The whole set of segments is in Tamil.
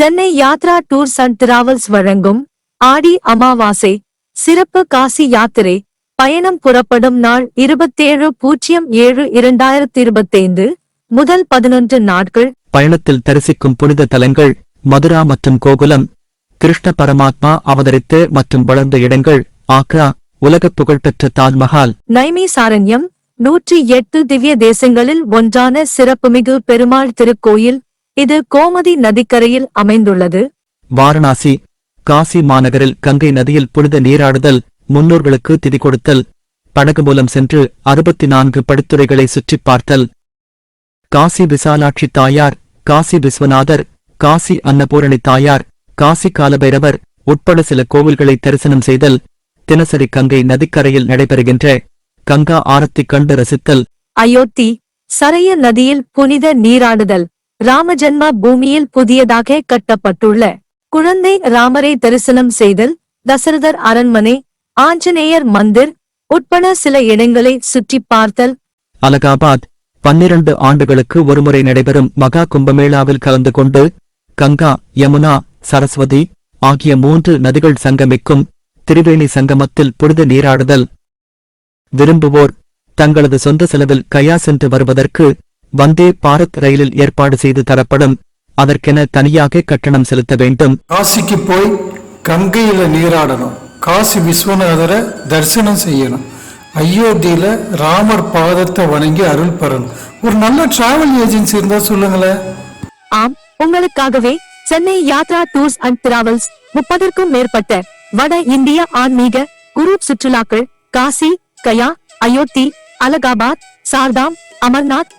Chennai Yatra tours and travels வழங்கும் ஆடி அமாவாசை சிறப்பு காசி யாத்திரை பயணம் புறப்படும் நாள் இருபத்தேழு பூஜ்ஜியம் ஏழு இரண்டாயிரத்தி இருபத்தைந்து முதல் பதினொன்று நாட்கள். பயணத்தில் தரிசிக்கும் புனித தலங்கள் மதுரா மற்றும் கோகுலம் கிருஷ்ண பரமாத்மா அவதரித்து மற்றும் வளர்ந்த இடங்கள் ஆக்ரா உலகப் புகழ்பெற்ற தாஜ்மஹால். நைமி சாரண்யம் நூற்றி எட்டு திவ்ய தேசங்களில் ஒன்றான சிறப்புமிகு பெருமாள் திருக்கோயில் இது கோமதி நதிக்கரையில் அமைந்துள்ளது. வாரணாசி காசி மாநகரில் கங்கை நதியில் புனித நீராடுதல் முன்னோர்களுக்கு திதி கொடுத்தல் படகு மூலம் சென்று அறுபத்தி நான்கு படித்துறைகளை சுற்றிப் பார்த்தல். காசி விசாலாட்சி தாயார் காசி விஸ்வநாதர் காசி அன்னபூரணி தாயார் காசி காலபைரவர் உட்பட சில கோவில்களை தரிசனம் செய்தல் தினசரி கங்கை நதிக்கரையில் நடைபெறுகின்ற கங்கா ஆரத்தி கண்டு ரசித்தல். அயோத்தி சரைய நதியில் புனித நீராடுதல். ராமஜன்ம பூமியில் புதியதாக கட்டப்பட்டுள்ள குழந்தை ராமரை தரிசனம் செய்தல் தசரதர் அரண்மனை ஆஞ்சநேயர் மந்திர் உட்பட சில இடங்களை சுற்றிப் பார்த்தல். அலகாபாத் பன்னிரண்டு ஆண்டுகளுக்கு ஒருமுறை நடைபெறும் மகா கும்பமேளாவில் கலந்து கொண்டு கங்கா யமுனா சரஸ்வதி ஆகிய மூன்று நதிகள் சங்கமிக்கும் திரிவேணி சங்கமத்தில் புனித நீராடுதல். விரும்புவோர் தங்களது சொந்த செலவில் கயா சென்று வருவதற்கு வந்தே பாரத் ரயிலில் ஏற்பாடு செய்து தரப்படும். அதற்கென தனியாக கட்டணம் செலுத்த வேண்டும். காசிக்கு போய் கங்கையில நீராடணும். காசி விஸ்வநாதரை தரிசனம் செய்யணும். அயோத்தியில ராமர் பாதத்தை வணங்கி அருள் பெறணும். ஒரு நல்ல டிராவல் ஏஜென்சி இருந்தா சொல்லுங்களேன். ஆம் உங்களுக்காகவே Chennai Yatra tours and travels முப்பதற்கும் மேற்பட்ட வட இந்திய ஆன்மீக குரூப் சுற்றுலாக்கள் காசி கயா அயோத்தி அலகாபாத் சார்தாம் அமர்நாத்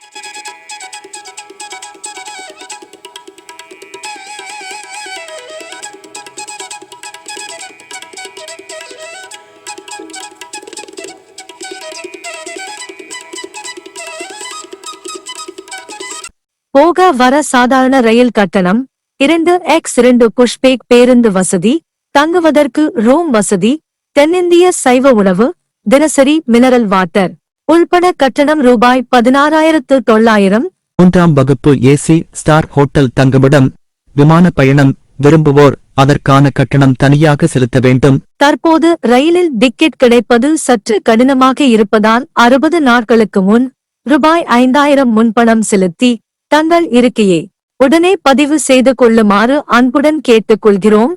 போக வர சாதாரண ரயில் கட்டணம் இரண்டு எக்ஸ் இரண்டு புஷ்பேக் பேருந்து வசதி தங்குவதற்கு ரூம் வசதி தென்னிந்திய சைவ உணவு தினசரி மினரல் வாட்டர். உள்பட கட்டணம் ரூபாய் பதினாறாயிரத்து தொள்ளாயிரம். மூன்றாம் வகுப்பு ஏசி ஸ்டார் ஹோட்டல் தங்குமிடம் விமான பயணம் விரும்புவோர் அதற்கான கட்டணம் தனியாக செலுத்த வேண்டும். தற்போது ரயிலில் டிக்கெட் கிடைப்பது சற்று கடினமாக இருப்பதால் அறுபது நாட்களுக்கு முன் ரூபாய் ஐந்தாயிரம் முன்பணம் செலுத்தி தங்கள் இருக்கையை உடனே பதிவு செய்து கொள்ளுமாறு அன்புடன் கேட்டுக்கொள்கிறோம்.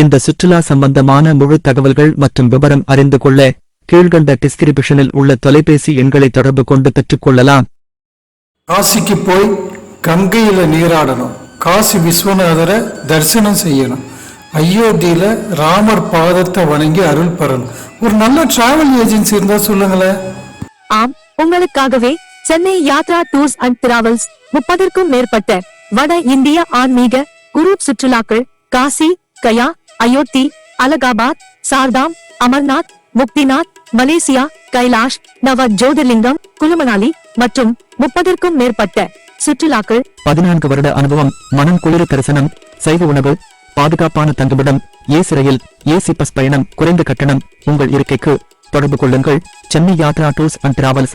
இந்த சுற்றுலா சம்பந்தமான முழு தகவல்கள் மற்றும் விவரம் அறிந்து கொள்ள கீழ்கண்ட டிஸ்கிரிப்ஷனில் உள்ள தொலைபேசி எண்களை தொடர்பு கொண்டு பெற்றுக் கொள்ளலாம் காசிக்கு போய் கங்கையில நீராடணும். காசி விஸ்வநாதரை தரிசனம் செய்யணும். அயோத்தியில ராமர் பாதத்தை வணங்கி அருள் பெறணும். ஒரு நல்ல டிராவல் ஏஜென்சி இருந்தா சொல்லுங்களேன். ஆம் உங்களுக்காகவே Chennai Yatra tours and travels முப்பதற்கும் மேற்பட்ட வட இந்திய ஆன்மீக குரூப் சுற்றுலாக்கள் காசி கயா அயோத்தி அலகாபாத் சார்தாம் அமர்நாத் முக்திநாத் மலேசியா கைலாஷ் நவ ஜோதிர்லிங்கம் குலுமனாலி மற்றும் முப்பதற்கும் மேற்பட்ட சுற்றுலாக்கள். பதினான்கு வருட அனுபவம் மனம் குளிர தரிசனம் சைவ உணவு பாதுகாப்பான தங்குமிடம் ஏசி ரயில் ஏசி பஸ் பயணம் குறைந்த கட்டணம் உங்கள் இருக்கைக்கு தொடர்பு கொள்ளுங்கள். Chennai Yatra tours and travels